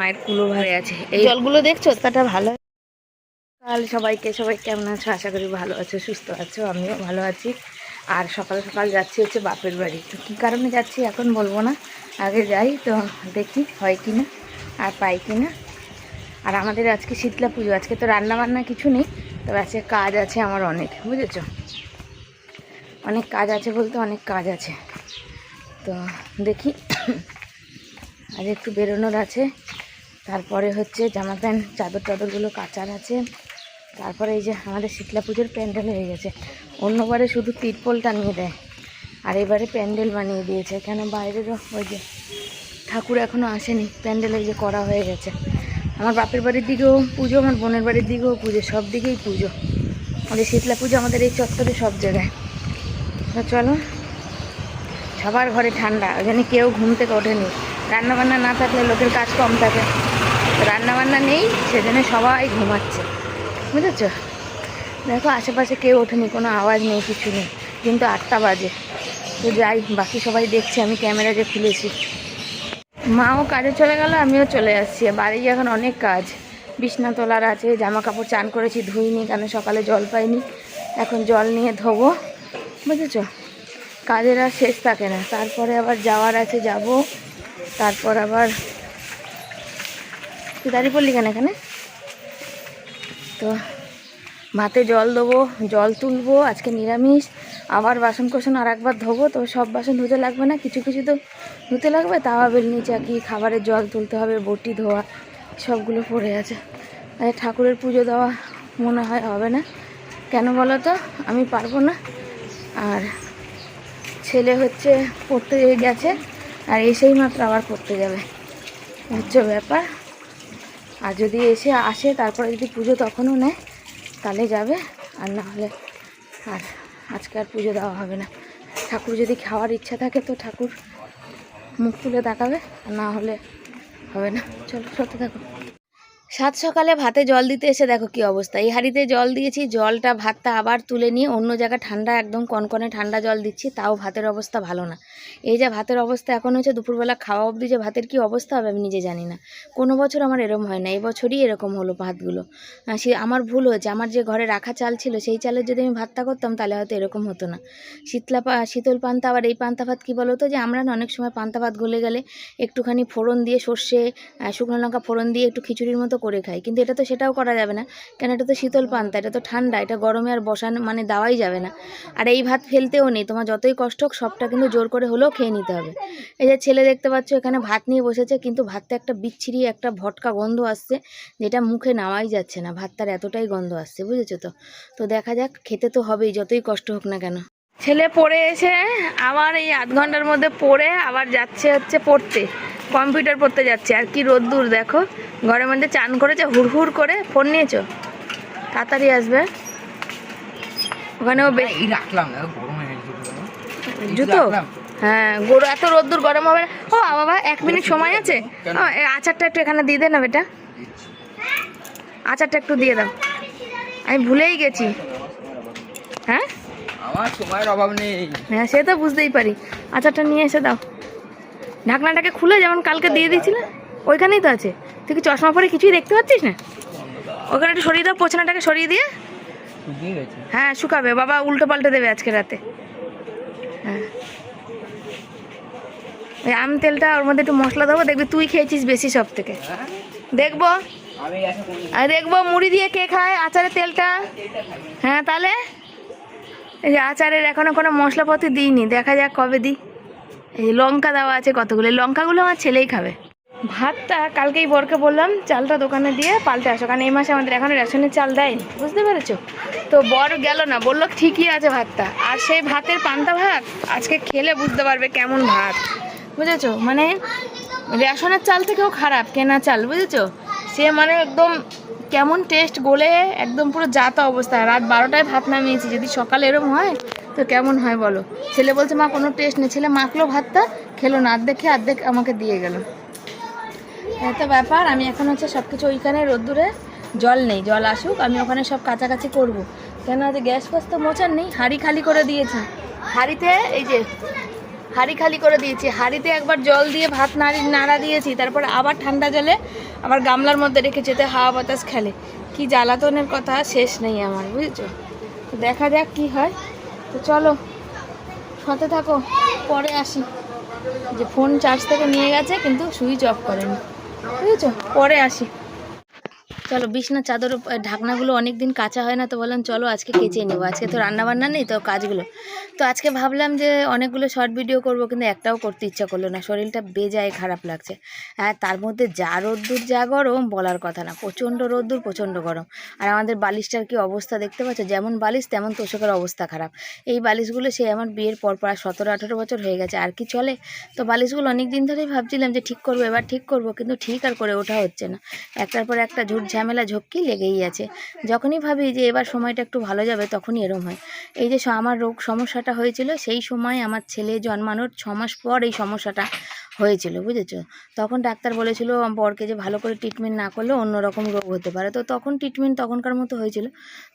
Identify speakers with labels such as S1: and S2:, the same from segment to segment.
S1: মায়ের কুলো ভরে আছে। এই
S2: জলগুলো দেখছ?
S1: রাস্তাটা ভালো। কাল সবাইকে সবাই কেমন আছো? আশা করি ভালো আছো সুস্থ আছো আমিও ভালো আছি। আর সকাল সকাল যাচ্ছি হচ্ছে বাপের বাড়ি। তো কী কারণে যাচ্ছি এখন বলব না? আগে যাই তো দেখি হয় কি না আর পাই কি না আর আমাদের আজকে শীতলা পুজো আজকে তো রান্না বান্না কিছু নেই তবে আজকে কাজ আছে আমার অনেক বুঝেছ? অনেক কাজ আছে বলতে অনেক কাজ আছে। তো দেখি আজ একটু বেরোনোর আছে। তারপরে হচ্ছে জামা প্যান্ট, চাদর টাদরগুলো কাচার আছে। তারপরে এই যে আমাদের শীতলা পুজোর প্যান্ডেল হয়ে গেছে। অন্যবারে শুধু তিরপল টানিয়ে দেয়। আর এবারে প্যান্ডেল বানিয়ে দিয়েছে। কেন বাইরেরও ওই যে ঠাকুর এখনও আসেনি। প্যান্ডেল এই যে করা হয়ে গেছে। আমার বাপের বাড়ির দিকেও পুজো, আমার বোনের বাড়ির দিকেও পুজো, সব দিকেই পুজো। আমাদের শীতলা পুজো আমাদের এই চত্বরে সব জায়গায়। তো চলো, সবার ঘরে ঠান্ডা। ওই জন্য কেউ ঘুম থেকে ওঠেনি। রান্নাবান্না না থাকলে লোকের কাজ কম থাকে। রান্নাবান্না নেই, সেজন্য সবাই ঘুমাচ্ছে। বুঝেছ? দেখো, আশেপাশে কেউ ওঠেনি, কোনো আওয়াজ নেই, কিছু নেই। কিন্তু আটটা বাজে। তো যাই, বাকি সবাই দেখছে, আমি ক্যামেরা যে খুলেছি। মাও কাজে চলে গেল, আমিও চলে আসছি। বাড়ি এখন অনেক কাজ। বিছনা তোলার আছে জামা কাপড় চান করেছি, ধুইনি, কেন সকালে জল পাইনি। এখন জল নিয়ে ধোবো। বুঝেছ? কাজের আর শেষ থাকে না। তারপরে আবার যাওয়ার আছে, যাব। তারপর আবার তুই দাঁড়িয়ে পড়লি কেন এখানে? তো ভাতে জল দেবো, জল তুলবো, আজকে নিরামিষ, আবার বাসন কোসন আর একবার ধোবো, তো সব বাসন ধুতে লাগবে না? কিছু কিছু তো ধুতে লাগবে তাও তাওয়া বেলনি চাকি খাবারের জল তুলতে হবে, বটি ধোয়া, সবগুলো পড়ে আছে। আর ঠাকুরের পুজো দেওয়া মনে হয় হবে না। কেন বলো তো? আমি পারব না। আর ছেলে হচ্ছে পড়তে গেছে, আর এসেই মাত্র আবার পড়তে যাবে। হচ্ছে ব্যাপার? আর যদি এসে আসে, তারপরে যদি পুজো তখনও নেয়, তাহলে যাবে। আর না হলে আর আজকে আর পুজো দেওয়া হবে না। ঠাকুর যদি খাওয়ার ইচ্ছা থাকে, তো ঠাকুর মুখ তুলে তাকাবে আর না হলে হবে না। চলো সত্যি থাকো। সাত সকালে ভাতে জল দিতে এসে দেখো কি অবস্থা। এই হাঁড়িতে জল দিয়েছি, জলটা ভাতটা আবার তুলে নিয়ে অন্য জায়গায় ঠান্ডা, একদম কনকনে ঠান্ডা জল দিচ্ছি, তাও ভাতের অবস্থা ভালো না। এই যে ভাতের অবস্থা এখন হচ্ছে দুপুরবেলা খাওয়া অবধি যে ভাতের কি অবস্থা হবে আমি নিজে জানি না। কোনো বছর আমার এরকম হয় না, এই বছরই এরকম হলো ভাতগুলো। সে আমার ভুল হয়েছে, আমার যে ঘরে রাখা চাল ছিল, সেই চালের যদি আমি ভাতটা করতাম তাহলে হয়তো এরকম হতো না। শীতলা শীতল পান্তা, আবার এই পান্তা ভাত কী বলো তো যে আমরা না অনেক সময় পান্তা ভাত গলে গেলে একটুখানি ফোড়ন দিয়ে সর্ষে শুকনো লঙ্কা ফোড়ন দিয়ে একটু খিচুড়ির মতো করে খাই, কিন্তু এটা তো সেটাও করা যাবে না। কেন এটা তো শীতল পান্তা, এটা তো ঠান্ডা, এটা গরমে আর বসানো মানে দেওয়াই যাবে না। আর এই ভাত ফেলতেও নেই, তোমার যতই কষ্ট হোক, সবটা কিন্তু জোর করে হলেও খেয়ে নিতে হবে। এই যে ছেলে দেখতে পাচ্ছ, এখানে ভাত নিয়ে বসেছে, কিন্তু ভাতটা একটা বিচ্ছিরি একটা ভটকা গন্ধ আসছে, যেটা মুখে নেওয়াই যাচ্ছে না। ভাতটার এতটাই গন্ধ আসছে, বুঝেছ তো? তো দেখা যাক, খেতে তো হবেই, যতই কষ্ট হোক না কেন। ছেলে পড়ে এসে আবার এই আধ ঘণ্টার মধ্যে পড়ে, আবার যাচ্ছে হচ্ছে পড়তে। কম্পিউটার পড়তে যাচ্ছে। আর কি রোদ্দুর দেখো। ঘরের মধ্যে চান করেছে হুড়হুড় করে ফোন নিয়েছো? তাড়াতাড়ি আসবে। ওখানেও
S3: রাখলাম
S1: জুতো? হ্যাঁ গরু এত রোদ্দুর গরম হবে ও বাবা এক মিনিট সময় আছে? আচারটা একটু এখানে দিয়ে দে না বেটা। আচারটা একটু দিয়ে দাও। আমি ভুলেই গেছি। হ্যাঁ?
S3: আমার সময়ের অভাব নেই।
S1: হ্যাঁ সে তো বুঝতেই পারি। আচারটা নিয়ে এসে দাও। ঢাকনাটাকে খুলে যেমন কালকে দিয়ে দিয়েছিলে ওইখানেই তো আছে। তুই কি চশমা পরে কিছুই দেখতে পাচ্ছিস না? ওখানে একটু সরিয়ে দাও পোছানাটাকে সরিয়ে দিয়ে। হ্যাঁ শুকাবে। বাবা উল্টো পাল্টে দেবে আজকে রাতে। হ্যাঁ। ওই আম তেলটা ওর মধ্যে একটু মশলা দেবো দেখবি তুই খেয়েছিস বেশি সব থেকে দেখব আর দেখব মুড়ি দিয়ে কে খায় আচারের তেলটা। হ্যাঁ তাহলে? এই যে আচারের এখনও কোনো মশলাপাতি দিইনি দেখা যাক কবে দিই। এই লঙ্কা দেওয়া আছে কতগুলো? লঙ্কাগুলো আমার ছেলেই খাবে। ভাতটা কালকেই বরকে বললাম, চালটা দোকানে দিয়ে পাল্টে আসো, কারণ এই মাসে আমাদের এখনও রেশনের চাল দেয়নি, বুঝতে পেরেছ? তো বর গেল না, বলল ঠিকই আছে ভাতটা। আর সেই ভাতের পান্তা ভাত আজকে খেলে বুঝতে পারবে কেমন ভাত। বুঝেছ? মানে রেশনের চাল থেকেও খারাপ, কেনা চাল, বুঝেছ? সে মানে একদম কেমন টেস্ট গলে একদম পুরো জাতা অবস্থা। রাত বারোটায় ভাত নামিয়েছি, যদি সকালে এরম হয় তো কেমন হয় বলো? ছেলে বলছে, মা, কোনো টেস্ট নেই। ছেলে মাখলো ভাতটা, খেলো না অর্ধেক খেয়ে অর্ধেক আমাকে দিয়ে গেল। এত ব্যাপার, আমি এখন হচ্ছে সব কিছু ওইখানে, রোদ্দুরে জল নেই, জল আসুক, আমি ওখানে সব কাছাকাছি করব। কেন, আজ গ্যাস ফাস তো মোচার নেই, হাঁড়ি খালি করে দিয়েছি। হাঁড়িতে, এই যে, হাঁড়ি খালি করে দিয়েছি। হাঁড়িতে একবার জল দিয়ে ভাত নাড়ি, নাড়া দিয়েছি, তারপর আবার ঠান্ডা জলে আবার গামলার মধ্যে রেখে যেতে হাওয়া বাতাস খেলে। কি জ্বালাতনের কথা, শেষ নেই আমার, বুঝেছ? দেখা যাক কি হয়। তো চলো, সাথে থাকো, পরে আসি। যে ফোন চার্জ থেকে নিয়ে গেছে, কিন্তু সুইচ অফ করেনি। বুঝেছ? পরে আসি। চলো বিছনা চাদর ঢাকনাগুলো অনেক দিন কাঁচা হয় না তো বললাম, চলো আজকে কেচে নেব। আজকে তো রান্না বান্না নেই তো কাজগুলো। তো আজকে ভাবলাম যে অনেকগুলো শর্ট ভিডিও করব, কিন্তু একটাও করতে ইচ্ছা করল না। শরীরটা বেজায় খারাপ লাগছে। আর তার মধ্যে যা রোদ্দুর, যা গরম বলার কথা না। প্রচণ্ড রোদ্দুর, প্রচণ্ড গরম। আর আমাদের বালিশটার কি অবস্থা দেখতে পাচ্ছ? যেমন বালিশ, তেমন তোষকের অবস্থা খারাপ। এই বালিশগুলো সে আমার বিয়ের পর প্রায় সতেরো, আঠেরো বছর হয়ে গেছে। আর কি চলে? তো বালিশগুলো অনেক দিন ধরেই ভাবছিলাম যে ঠিক করব, এবার ঠিক করব, কিন্তু ঠিক আর করে ওঠা হচ্ছে না। একটার পর একটা ঝামেলা ঝক্কি লেগেই আছে। যখনই ভাবি যে এবার সময়টা একটু ভালো যাবে, তখনই এরম হয়। এই যে আমার রোগ সমস্যাটা হয়েছিল, সেই সময় আমার ছেলে জন্মানোর ছ মাস পর এই সমস্যাটা হয়েছিল, বুঝেছ? তখন ডাক্তার বলেছিল, বরকে যে ভালো করে ট্রিটমেন্ট না করলে অন্যরকম রোগ হতে পারে। তো তখন ট্রিটমেন্ট তখনকার মতো হয়েছিল।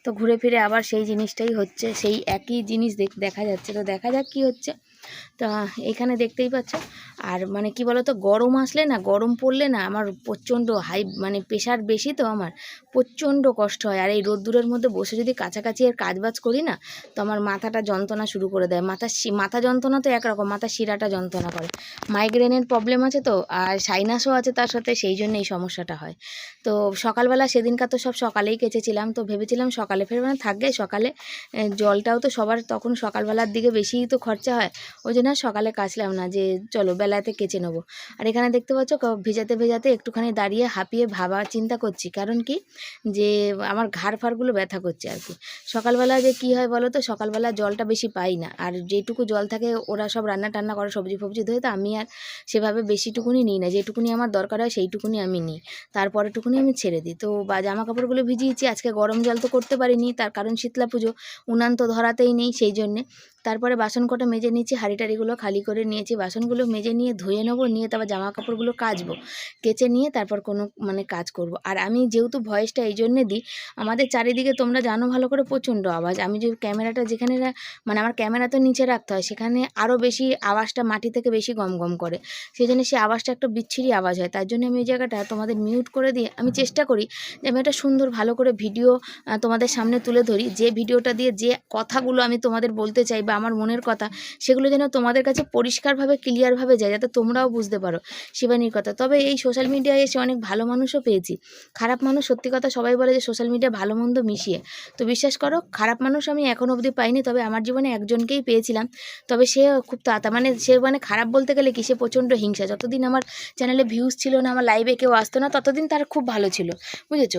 S1: তো ঘুরে ফিরে আবার সেই জিনিসটাই হচ্ছে, সেই একই জিনিস দেখা যাচ্ছে। তো দেখা যাক কি হচ্ছে। তা এখানে দেখতেই পাচ্ছ। আর মানে কি বলতো, গরম আসলে না, গরম পড়লে না আমার প্রচণ্ড হাই মানে প্রেশার বেশি তো আমার। প্রচণ্ড কষ্ট হয়। আর এই রোদ্দুরের মধ্যে বসে যদি কাছাকাছি এর কাজবাজ করি না, তো আমার মাথাটা যন্ত্রণা শুরু করে দেয়। মাথা মাথা যন্ত্রণা তো একরকম, মাথা শিরাটা যন্ত্রণা করে। মাইগ্রেনের প্রবলেম আছে তো, আর সাইনাসও আছে তার সাথে, সেই জন্য এই সমস্যাটা হয়। তো সকালবেলা সেদিনকার তো সব সকালেই কেচেছিলাম। তো ভেবেছিলাম সকালে ফের মানে থাকবে, সকালে জলটাও তো সবার তখন সকালবেলার দিকে বেশিই তো খরচা হয়। ওই আর সকালে কাচলাম না যে চলো বেলাতে কেচে নেব। আর এখানে দেখতে পাচ্ছ ভেজাতে ভেজাতে একটুখানি দাঁড়িয়ে হাঁপিয়ে ভাবা চিন্তা করছি। কারণ কি? যে আমার ঘাড় ফাড়গুলো ব্যথা করছে আর কি। সকালবেলা যে কি হয় বলো তো, সকালবেলা জলটা বেশি পাই না। আর যেটুকু জল থাকে, ওরা সব রান্না টান্না করে, সবজি ফবজি ধুয়ে, তো আমি আর সেভাবে বেশিটুকুনি নিই না। যেটুকুনি আমার দরকার হয়, সেইটুকুনি আমি নিই। তারপরেটুকুনি আমি ছেড়ে দিই। তো বা জামা কাপড়গুলো ভিজিয়েছি, আজকে গরম জল তো করতে পারিনি, তার কারণ শীতলা পুজো, উনান তো ধরাতেই নেই সেই জন্যে তারপরে বাসন কটা মেজে নিয়েছি হাঁড়ি টাড়িগুলো খালি করে নিয়েছি, বাসনগুলো মেজে নিয়ে ধুয়ে নেব, নিয়ে তারপর জামা কাপড়গুলো কাচবো, কেচে নিয়ে তারপর কোনো মানে কাজ করব। আর আমি যেহেতু ভয়েসটা এই জন্যে দিই, আমাদের চারিদিকে তোমরা জানো ভালো করে প্রচণ্ড আওয়াজ। আমি যে ক্যামেরাটা যেখানে মানে আমার ক্যামেরা তো নিচে রাখতে হয়, সেখানে আরও বেশি আওয়াজটা মাটি থেকে বেশি গম গম করে। সেই জন্য সেই আওয়াজটা একটা বিচ্ছিরি আওয়াজ হয়, তার জন্য আমি এই জায়গাটা তোমাদের মিউট করে দিয়ে আমি চেষ্টা করি যে আমি একটা সুন্দর ভালো করে ভিডিও তোমাদের সামনে তুলে ধরি। যে ভিডিওটা দিয়ে যে কথাগুলো আমি তোমাদের বলতে চাই বা আমার মনের কথা, সেগুলো যেন তোমাদের কাছে পরিষ্কারভাবে ক্লিয়ারভাবে যায়, যাতে তোমরাও বুঝতে পারো শিবানীর কথা। তবে এই সোশ্যাল মিডিয়ায় এসে অনেক ভালো মানুষও পেয়েছি। খারাপ মানুষ সত্যি কথা সবাই বলে যে সোশ্যাল মিডিয়া ভালো মন্দ মিশিয়ে। তো বিশ্বাস করো, খারাপ মানুষ আমি এখন অবধি পাইনি, তবে আমার জীবনে একজনকেই পেয়েছিলাম। তবে সে খুব তাতা মানে সে মানে খারাপ বলতে গেলে কি, সে প্রচণ্ড হিংসা। যতদিন আমার চ্যানেলে ভিউজ ছিল না, আমার লাইভে কেউ আসতো না, ততদিন তার খুব ভালো ছিল, বুঝেছ?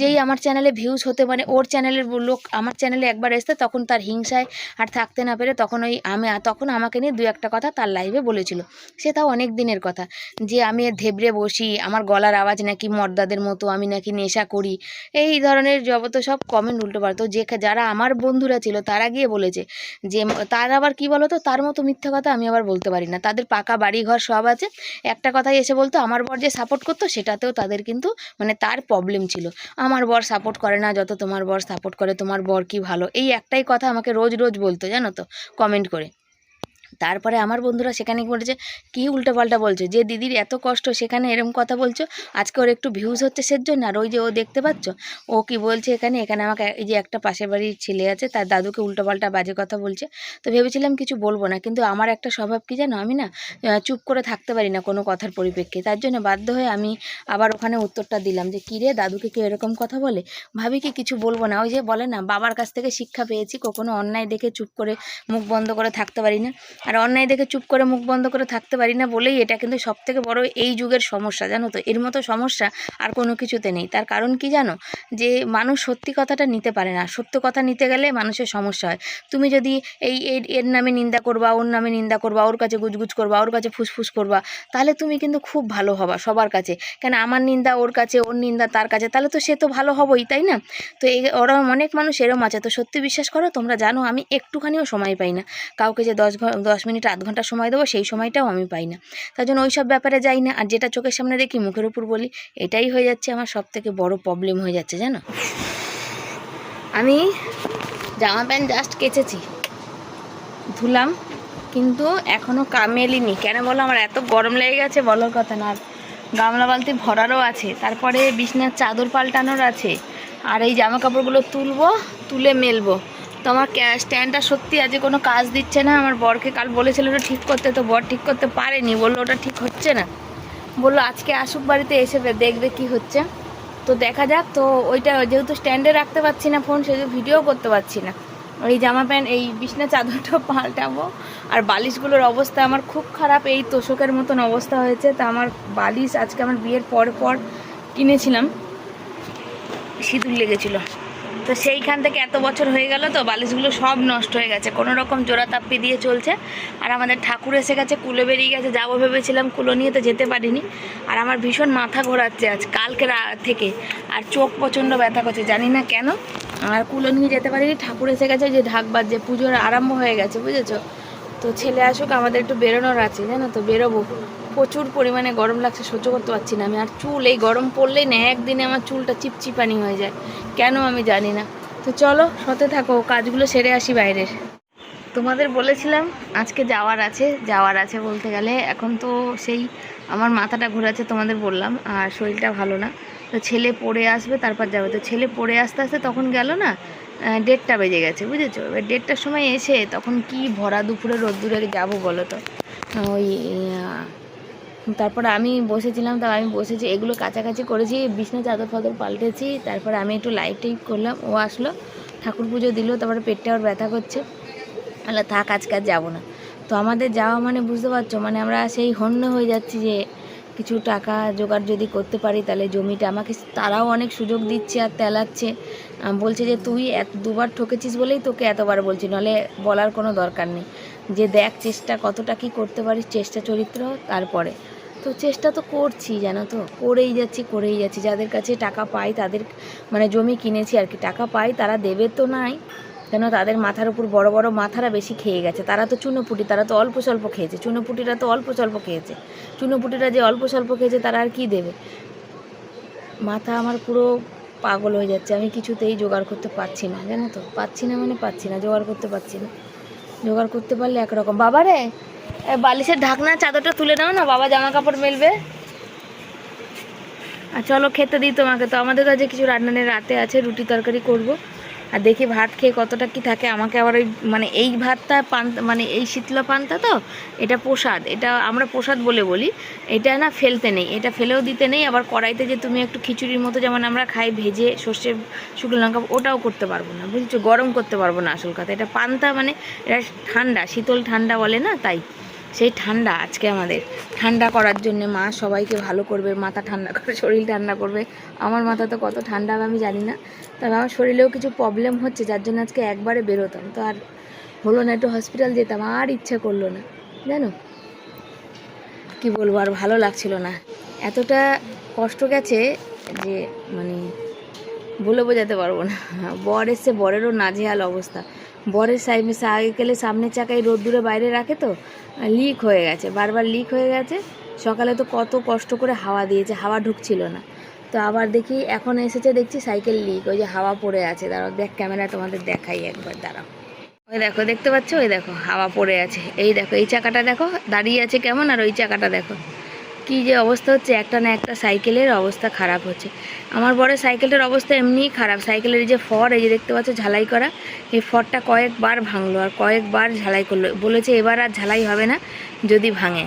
S1: যেই আমার চ্যানেলে ভিউজ হতে মানে ওর চ্যানেলের লোক আমার চ্যানেলে একবার এসতে তখন তার হিংসায় আর থাকতে না পেরে তখন ওই আমি তখন আমাকে নিয়ে দু একটা কথা তার লাইভে বলেছিল। সে তাও অনেক দিনের কথা যে আমি ধেবড়ে বসি, আমার গলার আওয়াজ নাকি মর্দাদের মতো, আমি নাকি নেশা করি। এই ধরনের যত সব কমেন্ট উল্টো পারতো যে যারা আমার বন্ধুরা ছিল তারা গিয়ে বলেছে যে, তার আবার কি বলতো? তার মতো মিথ্যা কথা আমি আবার বলতে পারি না। তাদের পাকা বাড়ি ঘর সব আছে। একটা কথাই এসে বলতো, আমার বর যে সাপোর্ট করতো সেটাতেও তাদের কিন্তু মানে তার প্রবলেম ছিল। আমার বর সাপোর্ট করে না, যত তোমার বর সাপোর্ট করে, তোমার বর কি ভালো? এই একটাই কথা আমাকে রোজ রোজ বলতো, জানো তো? কমেন্ট করে। তারপরে আমার বন্ধুরা সেখানে বলেছে, কী উল্টোপাল্টা বলছো? যে দিদির এত কষ্ট, সেখানে এরম কথা বলছো? আজকে ওর একটু ভিউজ হচ্ছে সের জন্য আর ওই যে ও দেখতে পাচ্ছ? ও কি বলছে এখানে? এখানে আমাকে এই যে একটা পাশের বাড়ির ছেলে আছে, তার দাদুকে উল্টোপাল্টা বাজে কথা বলছে। তো ভেবেছিলাম কিছু বলব না, কিন্তু আমার একটা স্বভাব কি জানো আমি না চুপ করে থাকতে পারি না কোনো কথার পরিপ্রেক্ষিতে। তার জন্য বাধ্য হয়ে আমি আবার ওখানে উত্তরটা দিলাম যে, কী রে, দাদুকে কেউ এরকম কথা বলে? ভাবি কি কিছু বলব না? ওই যে বলে না, বাবার কাছ থেকে শিক্ষা পেয়েছি, কখনো অন্যায় দেখে চুপ করে মুখ বন্ধ করে থাকতে পারি না। আর অন্যায় দেখে চুপ করে মুখ বন্ধ করে থাকতে পারি না বলেই এটা কিন্তু সব থেকে বড় এই যুগের সমস্যা, জানো তো? এর মতো সমস্যা আর কোনো কিছুতে নেই। তার কারণ কি জানো? যে মানুষ সত্যি কথাটা নিতে পারে না। সত্য কথা নিতে গেলে মানুষের সমস্যা হয়। তুমি যদি এই এর নামে নিন্দা করবা, ওর নামে নিন্দা করবা, ওর কাছে গুজগুজ করবা, ওর কাছে ফুসফুস করবা, তাহলে তুমি কিন্তু খুব ভালো হবা সবার কাছে। কেন আমার নিন্দা ওর কাছে, ওর নিন্দা তার কাছে, তাহলে তো সে তো ভালো হবই, তাই না? তো এই ওরা অনেক মানুষ এরম আছে। তো সত্যি বিশ্বাস করো, তোমরা জানো আমি একটুখানিও সময় পাই না। কাউকে যে দশ ঘ- দশ মিনিট, আধ ঘণ্টা সময় দেবো, সেই সময়টাও আমি পাই না। তার জন্য ওই সব ব্যাপারে যাই না, আর যেটা চোখের সামনে দেখি, মুখের উপর বলি, এটাই হয়ে যাচ্ছে আমার সব থেকে বড় প্রবলেম হয়ে যাচ্ছে, জানো? আমি জামা প্যান্ট জাস্ট কেচেছি। ধুলাম, কিন্তু এখনও কামেলিনি। কেন বলো? আমার এত গরম লেগে গেছে, বলার কথা না। গামলা বালতি ভরারও আছে। তারপরে বিছনার চাদর পাল্টানোর আছে। আর এই জামা কাপড়গুলো তুলবো, তুলে মেলবো। তো আমার স্ট্যান্ডটা সত্যি আজকে কোনো কাজ দিচ্ছে না। আমার বরকে কাল বলেছিল ওটা ঠিক করতে, তো বর ঠিক করতে পারেনি। বলল ওটা ঠিক হচ্ছে না। বলল, আজকে আসুক বাড়িতে, এসে দেখবে কি হচ্ছে। তো দেখা যাক, তো ওইটা যেহেতু স্ট্যান্ডে রাখতে পারছি না ফোন সেহেতু ভিডিও করতে পারছি না। ওই জামা প্যান্ট, এই বিছনা চাদরটা পাল্টাবো। আর বালিশগুলোর অবস্থা আমার খুব খারাপ। এই তোষকের মতন অবস্থা হয়েছে। তা আমার বালিশ আজকে আমার বিয়ের পর পর কিনেছিলাম। সিঁদুর লেগেছিলো। তো সেইখান থেকে এত বছর হয়ে গেল তো বালিশগুলো সব নষ্ট হয়ে গেছে। কোনো রকম জোড়া তাপ্পি দিয়ে চলছে। আর আমাদের ঠাকুর এসে গেছে, কুলো বেরিয়ে গেছে। যাব ভেবেছিলাম কুলো নিয়ে তো যেতে পারিনি। আর আমার ভীষণ মাথা ঘোরাচ্ছে আজ, কালকে থেকে। আর চোখ প্রচণ্ড ব্যথা করছে, জানি না কেন। আর কুলো নিয়ে যেতে পারিনি। ঠাকুর এসে গেছে যে ঢাক বাজছে, পুজোর আরম্ভ হয়ে গেছে, বুঝেছ? তো ছেলে আসুক, আমাদের একটু বেরোনোর আছে, জানো তো, বেরোবো। প্রচুর পরিমাণে গরম লাগছে, সহ্য করতে পারছি না আমি। আর চুল, এই গরম পড়লেই না, একদিনে আমার চুলটা চিপচিপানি হয়ে যায়। কেন আমি জানি না। তো চলো, সতে থাকো, কাজগুলো সেরে আসি বাইরের। তোমাদের বলেছিলাম, আজকে যাওয়ার আছে যাওয়ার আছে বলতে গেলে। এখন তো সেই আমার মাথাটা ঘোরাচ্ছে তোমাদের বললাম, আর শরীরটা ভালো না। তো ছেলে পড়ে আসবে, তারপর যাবে। তো ছেলে পড়ে আসতে আসতে তখন গেল না দেড়টা বেজে গেছে, বুঝেছ? এবার দেড়টার সময় এসে তখন কি ভরা দুপুরে রোদ্দুরে যাব বলো তো? ওই তারপরে আমি বসেছিলাম তো আমি বসেছি, এগুলো কাছাকাছি করেছি বিছনা চাদর ফাদর পাল্টেছি, তারপরে আমি একটু লাইট টাইট করলাম, ও আসলো, ঠাকুর পুজো দিল, তারপরে পেটটা ওর ব্যথা করছে তাহলে থাক, আজকে আর যাব না। তো আমাদের যাওয়া মানে বুঝতে পারছ মানে আমরা সেই হন্য হয়ে যাচ্ছি যে কিছু টাকা জোগাড় যদি করতে পারি, তাহলে জমিটা আমাকে তারাও অনেক সুযোগ দিচ্ছে আর তেলাচ্ছে। বলছে যে, তুই এক দুবার ঠকেছিস বলেই তোকে এতবার বলছি, নাহলে বলার কোনো দরকার নেই। যে দেখ চেষ্টা কতটা কি করতে পারিস, চেষ্টা চরিত্র, তারপরে। তো চেষ্টা তো করছি জানো তো? করেই যাচ্ছি করেই যাচ্ছি। যাদের কাছে টাকা পাই তাদের মানে জমি কিনেছি আর কি টাকা পাই তারা দেবে তো নাই। কেন তাদের মাথার উপর বড় বড় মাথারা বেশি খেয়ে গেছে। তারা তো চুনোপুটি তারা তো অল্প স্বল্প খেয়েছে। চুনোপুটিরা তো অল্প স্বল্প খেয়েছে। চুনোপুটিরা যে অল্প স্বল্প খেয়েছে তারা আর কি দেবে? মাথা আমার পুরো পাগল হয়ে যাচ্ছে। আমি কিছুতেই জোগাড় করতে পারছি না জানো তো? পাচ্ছি না মানে পাচ্ছি না জোগাড় করতে পারছি না। জোগাড় করতে পারলে একরকম। বাবা রে এ, বালিশের ঢাকনা, চাদরটা তুলে নাও না, বাবা জামা কাপড় মেলবে। আর চলো খেতে দিই তোমাকে, তো আমাদের কাছে কিছু রান্নানের রাতে আছে, রুটি তরকারি করব। আর দেখি ভাত খেয়ে কতটা কি থাকে, আমাকে আবার ওই মানে এই ভাতটা পান্তা মানে এই শীতলা পান্তা তো, এটা প্রসাদ, এটা আমরা প্রসাদ বলে বলি। এটা না ফেলতে নেই, এটা ফেলেও দিতে নেই, আবার কড়াইতে যে তুমি একটু খিচুড়ির মতো যেমন আমরা খাই, ভেজে সর্ষে, শুকনো লঙ্কা, ওটাও করতে পারব না, বুঝেছ? গরম করতে পারব না আসল কথা, এটা পান্তা মানে এটা ঠান্ডা, শীতল ঠান্ডা বলে না, তাই। সেই ঠান্ডা আজকে আমাদের। ঠান্ডা করার জন্য মা সবাইকে ভালো করবে, মাথা ঠান্ডা করে, শরীর ঠান্ডা করবে। আমার মাথা তো কত ঠান্ডা আমি জানি না। তবে আমার শরীরেও কিছু প্রবলেম হচ্ছে, যার জন্য আজকে একবারে বেরোতাম। তো আর হলো না, একটু হসপিটাল যেতাম, আর ইচ্ছা করল না। জানো? কি বলব, আর ভালো লাগছিল না। এতটা কষ্ট গেছে যে মানে বলে বোঝাতে পারব না। বর এসছে, বরেরও নাজেহাল অবস্থা। বরের সাইডে সাইকেলে সামনের চাকায় রোদ্দুরে বাইরে রাখে তো লিক হয়ে গেছে। বারবার লিক হয়ে গেছে। সকালে তো কত কষ্ট করে হাওয়া দিয়েছে, হাওয়া ঢুকছিল না। তো আবার দেখি এখন এসেছে, দেখছি সাইকেল লিক ওই যে হাওয়া পড়ে আছে। দাঁড়াও, দেখ ক্যামেরা তোমাদের দেখাই একবার, দাঁড়াও। ওই দেখো, দেখতে পাচ্ছ? ওই দেখো, হাওয়া পড়ে আছে। এই দেখো, এই চাকাটা দেখো, দাঁড়িয়ে আছে কেমন? আর ওই চাকাটা দেখো। কি যে অবস্থা হচ্ছে, একটা না একটা সাইকেলের অবস্থা খারাপ হচ্ছে। আমার বড় সাইকেলটার অবস্থা এমনিই খারাপ। সাইকেলের যে ফর, এই যে দেখতে পাচ্ছ ঝালাই করা, এই ফরটা কয়েকবার ভাঙলো আর কয়েকবার ঝালাই করল। বলেছে এবার আর ঝালাই হবে না, যদি ভাঙে।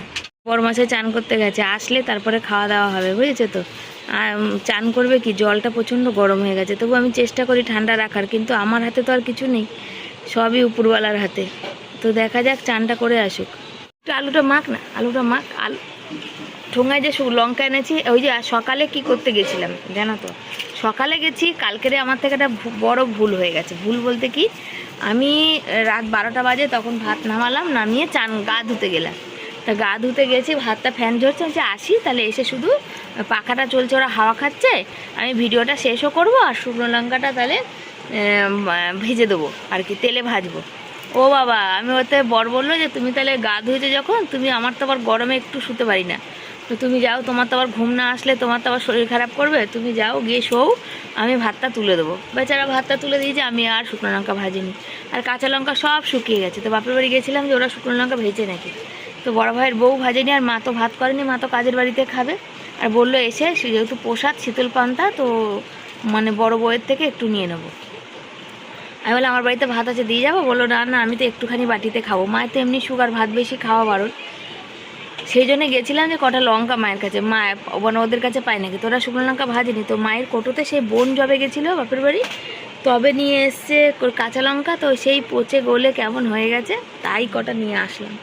S1: বড় মাসে চান করতে গেছে, আসলে তারপরে খাওয়া দাওয়া হবে, বুঝেছ তো? আর চান করবে কি? জলটা প্রচণ্ড গরম হয়ে গেছে। তবু আমি চেষ্টা করি ঠান্ডা রাখার, কিন্তু আমার হাতে তো আর কিছু নেই, সবই উপরওয়ালার হাতে। তো দেখা যাক, চানটা করে আসুক। একটু আলুটা মাখ না, আলুটা মাখ, আলু। ঠোঙায় যে লঙ্কা এনেছি, ওই যে সকালে কি করতে গেছিলাম, জানো তো? সকালে গেছি, কালকেরে আমার থেকে একটা বড় ভুল হয়ে গেছে। ভুল বলতে কি, আমি রাত বারোটা বাজে তখন ভাত নামালাম, নামিয়ে চান গা ধুতে গেলাম। তা গা ধুতে গেছি, ভাতটা ফ্যান ঝরছে যে আসি, তাহলে এসে শুধু পাখাটা চলছে, ওরা হাওয়া খাচ্ছে, আমি ভিডিওটা শেষও করব, আর শুকনো লঙ্কাটা তাহলে ভেজে দেবো, আর কি, তেলে ভাজবো। ও বাবা, আমি ওতে বর বলল যে, তুমি তাহলে গা ধুয়েছে যখন, তুমি আমার তো আবার গরমে একটু শুতে পারি না। তো তুমি যাও, তোমার তো আবার ঘুম না আসলে তোমার তো আবার শরীর খারাপ করবে। তুমি যাও, গিয়ে শোও, আমি ভাতটা তুলে দেবো। বেচারা ভাতটা তুলে দিয়েছে, আমি আর শুকনো লঙ্কা ভাজিনি। আর কাঁচা লঙ্কা সব শুকিয়ে গেছে। তো বাপের বাড়ি গেছিলাম যে ওরা শুকনো লঙ্কা ভেজে নাকি। তো বড় ভাইয়ের বউ ভাজেনি, আর মা তো ভাত করেনি, মা তো কাজের বাড়িতে খাবে। আর বলল এসে যেহেতু প্রসাদ, শীতল পান্তা, তো মানে বড় বউয়ের থেকে একটু নিয়ে নেব। আমি বললাম, আমার বাড়িতে ভাত আছে, দিয়ে যাব? বলল, না না, আমি তো একটুখানি বাটিতে খাব। মায়ের তো এমনি সুগার ভাত বেশি খাওয়া বারণ। সেই জন্য গেছিলাম যে কটা লঙ্কা মায়ের কাছে। মা মানে ওদের কাছে পায় নাকি তোরা শুকনো লঙ্কা ভাজেনি? তো মায়ের কোটোতে সেই বোন জবে গেছিল, বাপের বাড়ি, তবে নিয়ে এসছে কাঁচা লঙ্কা। তো সেই পচে গলে কেমন হয়ে গেছে, তাই কটা নিয়ে আসলাম।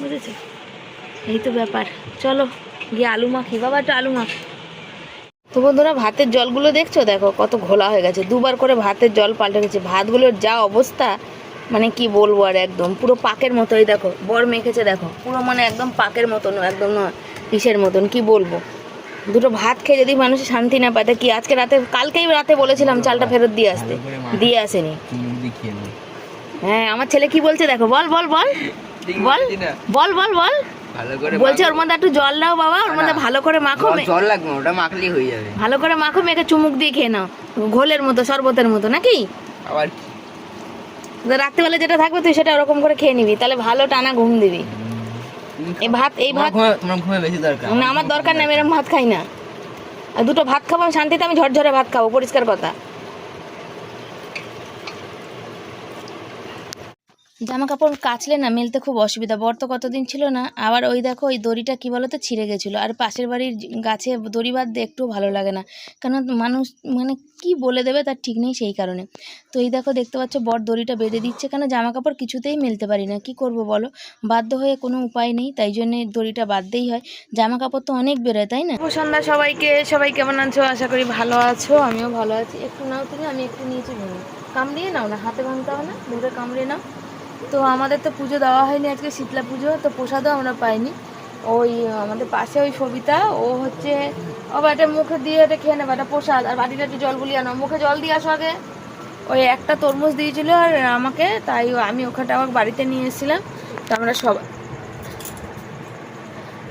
S1: বুঝেছ? এই তো ব্যাপার। চলো, গিয়ে আলু মাখি। বাবা, একটু আলু মাখ। তো বন্ধুরা, ভাতের জলগুলো দেখছ? দেখো, কত ঘোলা হয়ে গেছে। দুবার করে ভাতের জল পাল্টে গেছে। ভাতগুলোর যা অবস্থা মানে কি বলব আর একদম পুরো পাকের মতোই দেখো বর মেখেছে দেখো পুরো মানে একদম পাকের মতন একদম না ইসের মতন কি বলব? দুটো ভাত খেয়ে যদি মানুষ শান্তি না পায় তা কি আজকে রাতে কালকেই রাতে বলেছিলাম চালটা ফেরত দিয়ে আসতে দিয়ে আসেনি। হ্যাঁ আমার ছেলে কি বলছে দেখো বল বল বল বল বল বল বল। বলছে ওর মধ্যে একটু জল নাও বাবা ওর মধ্যে ভালো করে মাখো
S3: জল- লাগবে ওটা মাখলেই হয়ে যাবে।
S1: ভালো করে মাখো মেখে চুমুক দিয়ে খেয়ে নাও। ঘোলের মতো শরবতের মতো নাকি?
S3: আবার
S1: রাত্রিবেলা যেটা থাকবে তুই সেটা ওরকম করে খেয়ে নিবি তাহলে ভালো টানা ঘুম দিবি। এই ভাত এই ভাত
S3: তোমার ঘুমে বেশি দরকার।
S1: না আমার দরকার নেই আমি এরকম ভাত খাই না। আর দুটো ভাত খাব আমি শান্তিতে আমি ঝরঝরে ভাত খাব পরিষ্কার কথা। জামা কাপড় কাচলে না মেলতে খুব অসুবিধা। বর তো কতদিন ছিল না, আবার ওই দেখো ওই দড়িটা কি বলতো ছিঁড়ে গেছিল। আর পাশের বাড়ির গাছে দড়ি বাঁধতে একটু ভালো লাগে না। কারণ মানুষ মানে কি বলে দেবে তার ঠিক নেই সেই কারণে। তো এই দেখো দেখতে পাচ্ছ বর দড়িটা বেঁধে দিচ্ছে কেন জামা কাপড় কিছুতেই মেলতে পারি না। কি করব বলো? বাধ্য হয়ে কোনো উপায় নেই, তাই জন্যে দড়িটা বাঁধতেই হয়। জামা কাপড় তো অনেক বেরোয়, তাই না? সন্ধ্যা সবাইকে। সবাই কেমন আছো? আশা করি ভালো আছো, আমিও ভালো আছি। একটু নাও তুমি, আমি একটু নিয়েছি কামড়িয়ে নাও না, হাতে ভাঙতে হবে না কামড়িয়ে নাও। তো আমাদের তো পুজো দেওয়া হয়নি আজকে, শীতলা পুজো, তো প্রসাদও আমরা পাইনি। ওই, আমাদের পাশে ওই সবিতা, ও হচ্ছে, ও এটা মুখে দিয়ে এটা খেয়ে নেবে এটা প্রসাদ। আর বাটিটা একটু জল গুলিয়ে আনো। মুখে জল দিয়ে আসো আগে। ওই একটা তরমুজ দিয়েছিল আর আমাকে, তাই আমি ওখানটা আমার বাড়িতে নিয়ে এসেছিলাম। তো আমরা সবাই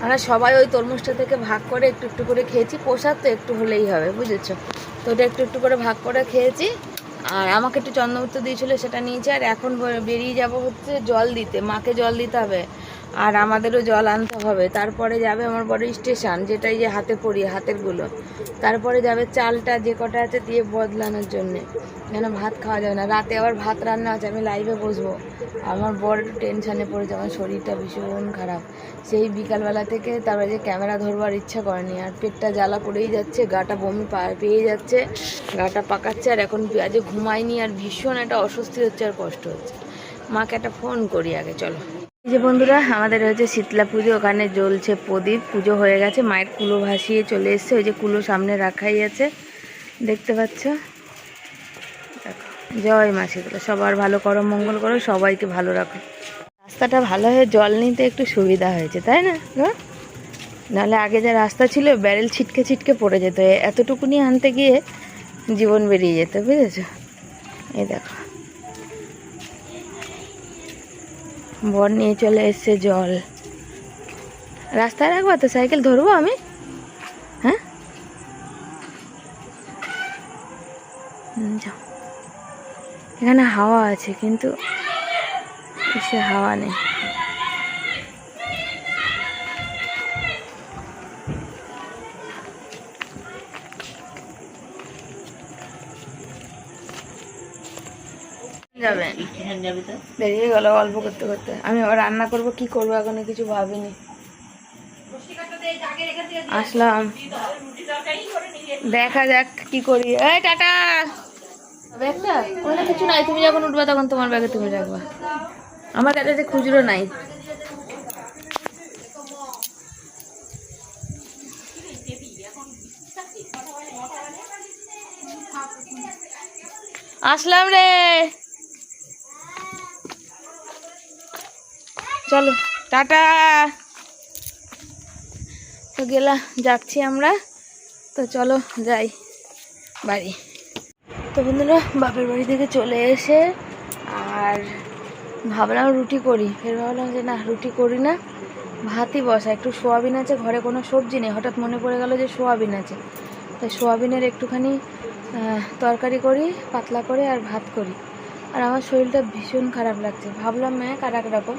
S1: আমরা সবাই ওই তরমুজটা থেকে ভাগ করে একটু একটু করে খেয়েছি। প্রসাদ তো একটু হলেই হবে, বুঝেছ? তো ওটা একটু একটু করে ভাগ করে খেয়েছি। আর আমাকে একটু চন্দ্রমূর্ত দিয়েছিল, সেটা নিয়েছে, আর এখন বেরিয়ে যাব হচ্ছে জল দিতে, মাকে জল দিতে হবে। আর আমাদেরও জল আনতে হবে। তারপরে যাবে আমার বড় স্টেশন, যেটাই যে হাতে পড়ি হাতেরগুলো তারপরে যাবে চালটা যে কটা আছে দিয়ে বদলানোর জন্যে। যেন ভাত খাওয়া যাবে না। রাতে আবার ভাত রান্না আছে, আমি লাইভে বসবো। আমার বড় টেনশানে পড়েছে আমার শরীরটা ভীষণ খারাপ। সেই বিকালবেলা থেকে তারপরে যে ক্যামেরা ধরবার ইচ্ছা করেনি। আর পেটটা জ্বালা করেই যাচ্ছে, গাটা বমি পেয়ে যাচ্ছে, গাটা পাকাচ্ছে, আর এখন আজকে ঘুমাইনি, আর ভীষণ একটা অস্বস্তি হচ্ছে আর কষ্ট হচ্ছে। মাকে একটা ফোন করি আগে, চলো। যে বন্ধুরা, আমাদের হচ্ছে শীতলা পুজো, ওখানে জ্বলছে প্রদীপ, পুজো হয়ে গেছে, মায়ের কুলো ভাসিয়ে চলে এসছে, ওই যে কুলো সামনে রাখাই আছে, দেখতে পাচ্ছ? দেখো, জয় মা শীতলা, সবার ভালো করো, মঙ্গল করো, সবাইকে ভালো রাখো। রাস্তাটা ভালো হয়ে জল নিতে একটু সুবিধা হয়েছে, তাই না? নাহলে আগে যা রাস্তা ছিল, ব্যারেল ছিটকে ছিটকে পড়ে যেত, এতটুকুনি আনতে গিয়ে জীবন বেরিয়ে যেত, বুঝেছ? এই দেখো। বর নিয়ে চলে এসছে জল। রাস্তায় রাখব তো সাইকেল ধরবো আমি? হ্যাঁ? যাও। এখানে হাওয়া আছে, কিন্তু সে হাওয়া নেই। যাবে বেরিয়ে গেল অল্প করতে করতে। আমি আবার রান্না করব কি করব এখনও কিছু ভাবিনি। আসলাম। দেখা যাক কি করি। এই টাটা! ব্যাগটা? ওখানে কিছু নাই তুমি যখন উঠবে তখন তোমার ব্যাগে তুমি রাখবা। আমার কাছে যে খুচরো নাই। আসলাম রে! চলো, টাটা। তো গেলা, যাচ্ছি আমরা। তো চলো, যাই। বাড়ি। তো বন্ধুরা, বাপের বাড়ি থেকে চলে এসে আর ভাবলাম রুটি করি। ফের ভাবলাম যে না, রুটি করি না। ভাতই বসা, একটু সোয়াবিন আছে, ঘরে কোনো সবজি নেই। হঠাৎ মনে পড়ে গেল যে সোয়াবিন আছে। তাই সোয়াবিনের একটুখানি তরকারি করি, পাতলা করে আর ভাত করি। আর আমার শরীরটা ভীষণ খারাপ লাগছে। ভাবলাম ম্যাক আর এক রকম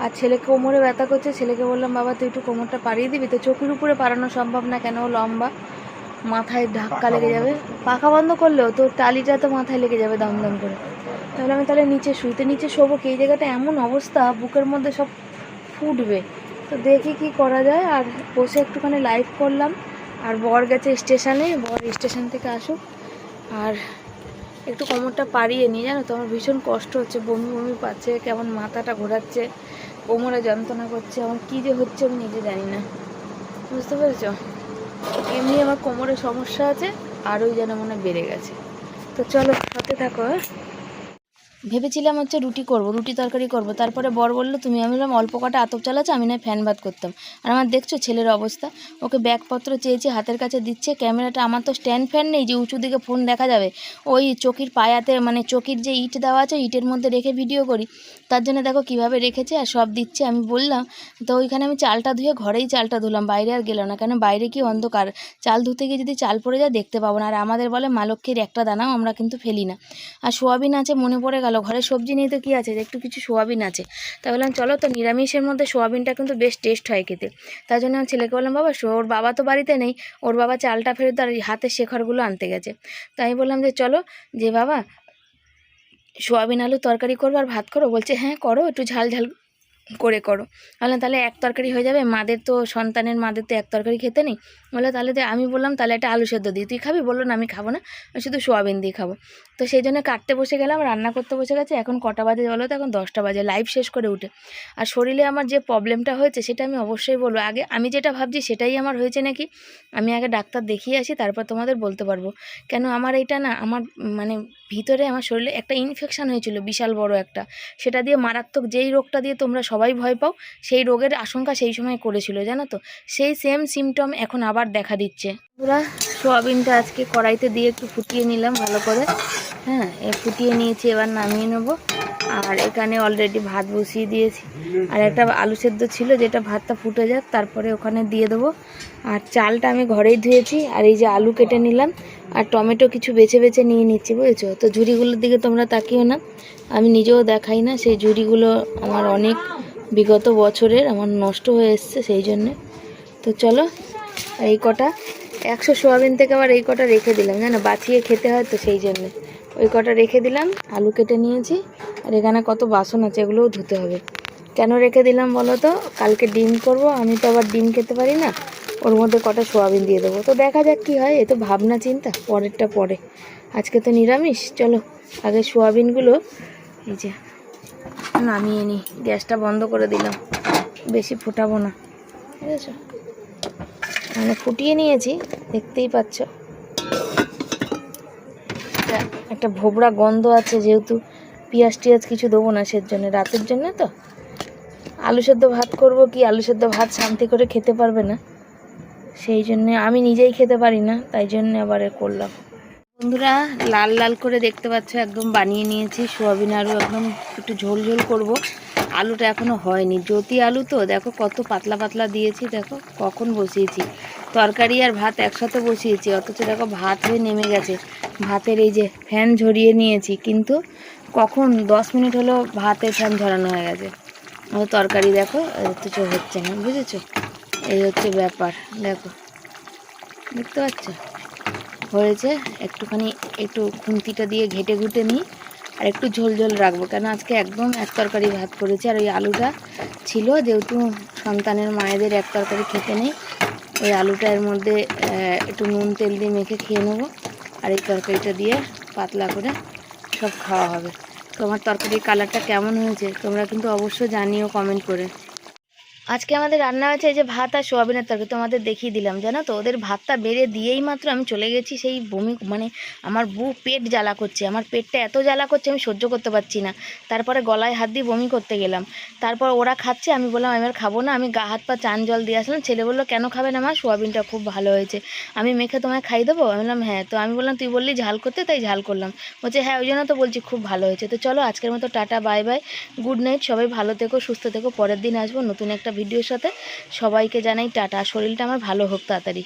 S1: আর ছেলে কোমরে ব্যথা করছে ছেলেকে বললাম বাবা তুই একটু কোমরটা পাড়িয়ে দিবি তো। চোখের উপরে পারানো সম্ভব না কেন? লম্বা। মাথায় ধাক্কা লেগে যাবে। পাখা বন্ধ করলেও তো টালিটা তো মাথায় লেগে যাবে দম দম করে। তাহলে আমি তাহলে নিচে শুইতে নিচে শোবো কি? এই জায়গাটা এমন অবস্থা বুকের মধ্যে সব ফুটবে। তো দেখি কি করা যায়। আর বসে একটুখানি লাইভ করলাম। আর বর গেছে স্টেশনে। বর স্টেশন থেকে আসুক। আর একটু কোমরটা পাড়িয়ে নিই। জানো তো আমার ভীষণ কষ্ট হচ্ছে। বমি বমি পাচ্ছে কেমন মাথাটা ঘোরাচ্ছে। কোমরে যন্ত্রণা করছে, আমার কী যে হচ্ছে আমি নিজে জানি না। বুঝতে পেরেছ? এমনি আমার কোমরে সমস্যা আছে আরও যেন মনে বেড়ে গেছে। তো চলো সাথে থাকো হ্যাঁ? ভেবেছিলাম হচ্ছে রুটি করব, রুটি তরকারি করব। তারপরে বর বলল, তুমি আমি বললাম, অল্প কটা আতপ চালাচ্ছে আমি না ফ্যান বাদ করতাম। আর আমার দেখছ ছেলের অবস্থা, ওকে ব্যাগপত্র চেয়েছি, হাতের কাছে দিচ্ছে, ক্যামেরাটা, আমার তো স্ট্যান্ড ফ্যান নেই যে উঁচু দিকে ফোন দেখা যাবে। ওই চকির পায়াতে মানে চকির যে ইট দেওয়া আছে, ইটের মধ্যে রেখে ভিডিও করি। তার জন্য দেখো কীভাবে রেখেছে আর সব দিচ্ছে। আমি বললাম, তো ওইখানে আমি চালটা ধুয়ে ঘরেই চালটা ধুলাম, বাইরে আর গেলাম না। কেন? বাইরে কি অন্ধকার? চাল ধুতে গিয়ে যদি চাল পড়ে যায়, দেখতে পাবো না। আর আমাদের বলে, মা লক্ষ্মীর একটা দানাও আমরা কিন্তু ফেলি না। আর সোয়াবিন আছে, মনে পড়ে গেল ঘরে সবজি নেই তো কী আছে? একটু কিছু সোয়াবিন আছে। তাই বললাম, চলো তো নিরামিষের মধ্যে সোয়াবিনটা কিন্তু বেশ টেস্ট হয় খেতে। তার জন্য আমি ছেলেকে বললাম, বাবা ওর বাবা তো বাড়িতে নেই। ওর বাবা চালটা ফেরত আর হাতের শেখরগুলো আনতে গেছে। তাই আমি বললাম যে, চলো, যে বাবা, সোয়াবিন আলু তরকারি করব আর ভাত করো বলছে হ্যাঁ করো, একটু ঝাল ঝাল করে করো। বললাম, তাহলে এক তরকারি হয়ে যাবে? মাদের তো সন্তানের মাদের তো এক তরকারি খেতে নেই। বলল তাহলে তো আমি বললাম, তাহলে একটা আলু সেদ্ধ দিই তুই খাবি? বলল, না, আমি খাব না, আমি শুধু সোয়াবিন দিয়ে খাব। তো সেই জন্য কাটতে বসে গেলাম, রান্না করতে বসে গেছে, এখন কটা বাজে বলো তো, এখন দশটা বাজে লাইভ শেষ করে উঠে। আর শরীরে আমার যে প্রবলেমটা হয়েছে, সেটা আমি অবশ্যই বলব। আগে আমি যেটা ভাবছি, সেটাই আমার হয়েছে নাকি? আমি আগে ডাক্তার দেখিয়ে আসি, তারপর তোমাদের বলতে পারব। কেন আমার এটা না, আমার মানে ভিতরে আমার শরীরে একটা ইনফেকশান হয়েছিল, বিশাল বড় একটা। সেটা দিয়ে মারাত্মক যেই রোগটা দিয়ে তোমরা সবাই ভয় পাও, সেই রোগের আশঙ্কা সেই সময় করেছিল, জানো তো? সেই সেম সিমটম এখন আবার দেখা দিচ্ছে। পুরা সোয়াবিনটা আজকে কড়াইতে দিয়ে একটু ফুটিয়ে নিলাম ভালো করে। হ্যাঁ এ ফুটিয়ে নিয়েছি, এবার নামিয়ে নেব। আর এখানে অলরেডি ভাত বসিয়ে দিয়েছি। আর একটা আলু সেদ্ধ ছিল, যেটা ভাতটা ফুটে যাক, তারপরে ওখানে দিয়ে দেবো। আর চালটা আমি ঘরেই ধুয়েছি, আর এই যে আলু কেটে নিলাম। আর টমেটো কিছু বেছে বেছে নিয়ে নিচ্ছি, বুঝেছ? তো ঝুড়িগুলোর দিকে তোমরা তাকিও না। আমি নিজেও দেখাই না, সেই ঝুড়িগুলো আমার অনেক বিগত বছরের, আমার নষ্ট হয়ে এসছে সেই জন্যে। তো চলো এই কটা। একশো সোয়াবিন থেকে আবার এই কটা রেখে দিলাম, জানো? বাছিয়ে খেতে হয় তো সেই জন্যে। ওই কটা রেখে দিলাম, আলু কেটে নিয়েছি। আর এখানে কত বাসন আছে এগুলোও ধুতে হবে। কেন রেখে দিলাম বলো তো? কালকে ডিম করব, আমি তো আবার ডিম খেতে পারি না। ওর মধ্যে কটা সোয়াবিন দিয়ে দেবো। তো দেখা যাক কী হয়, এ তো ভাবনা চিন্তা, পরেরটা পরে। আজকে তো নিরামিষ, চলো। আগে সোয়াবিনগুলো, এই যে, নামিয়ে নিই গ্যাসটা বন্ধ করে দিলাম। বেশি ফোটাবো না। ঠিক আছে? মানে ফুটিয়ে নিয়েছি, দেখতেই পাচ্ছ। একটা- ভোবরা গন্ধ আছে, যেহেতু পেঁয়াজ টিয়াজ কিছু দেবো না সের জন্য রাতের জন্য তো। আলু সেদ্ধ ভাত করব কি? আলু সেদ্ধ ভাত শান্তি করে খেতে পারবে না। সেই জন্যে আমি নিজেই খেতে পারি না, তাই জন্য আবার করলাম। বন্ধুরা, লাল লাল করে দেখতে পাচ্ছ, একদম বানিয়ে নিয়েছি। সোয়াবিন আলু একদম একটু ঝোল ঝোল করব। আলুটা এখনও হয়নি। জ্যোতি আলু তো, দেখো কত পাতলা পাতলা দিয়েছি, দেখো কখন বসিয়েছি। তরকারি আর ভাত একসাথে বসিয়েছি, অথচ দেখো ভাত হয়ে নেমে গেছে। ভাতের এই যে ফ্যান ঝরিয়ে নিয়েছি, কিন্তু কখন? দশ মিনিট হলো ভাতের ফ্যান ঝরানো হয়ে গেছে। আর তরকারি দেখো অথচ হচ্ছে না, বুঝেছ? এই হচ্ছে ব্যাপার, দেখো। দেখতে পাচ্ছ? হয়েছে একটুখানি একটু খুন্তিটা দিয়ে ঘেটে ঘুটে নিই আর একটু ঝোল ঝোল রাখব। কেন আজকে একদম এক তরকারি ভাত করেছি আর ওই আলুটা ছিল, যেহেতু সন্তানের মায়েদের এক তরকারি খেতে নেই, ওই আলুটা এর মধ্যে একটু নুন তেল দিয়ে মেখে খেয়ে নেব আর এই তরকারিটা দিয়ে পাতলা করে সব খাওয়া হবে। তোমার তরকারির কালারটা কেমন হয়েছে তোমরা কিন্তু অবশ্যই জানিও কমেন্ট করে। আজকে আমাদের রান্না হয়েছে এই যে ভাত আর সোয়াবিনের তরকারি। তোমাদের দেখিয়ে দিলাম, জানো তো? ওদের ভাতটা বেড়ে দিয়েই মাত্র আমি চলে গেছি সেই বমি মানে আমার বুক পেট জ্বালা করছে। আমার পেটটা এত জ্বালা করছে আমি সহ্য করতে পারছি না। তারপরে গলায় হাত দিয়ে বমি করতে গেলাম। তারপর ওরা খাচ্ছে, আমি বললাম আমি আর খাব না। আমি গা, হাত পা চান জল দিয়ে আসলাম। ছেলে বলল, কেন খাবে না মা? সোয়াবিনটা খুব ভালো হয়েছে। আমি মেখে তোমায় খাই দেবো? আমি বললাম হ্যাঁ। তো আমি বললাম, তুই বললি ঝাল করতে, তাই ঝাল করলাম। বলছে হ্যাঁ ওই জন্য তো বলছি খুব ভালো হয়েছে। তো চলো আজকের মতো tata, bye bye. Good night, সবাই ভালো থেকো, সুস্থ থেকো। পরের দিন আসব নতুন একটা ভিডিওর সাথে সবাইকে জানাই টাটা। শরীরটা আমার ভালো হোক তাড়াতাড়ি।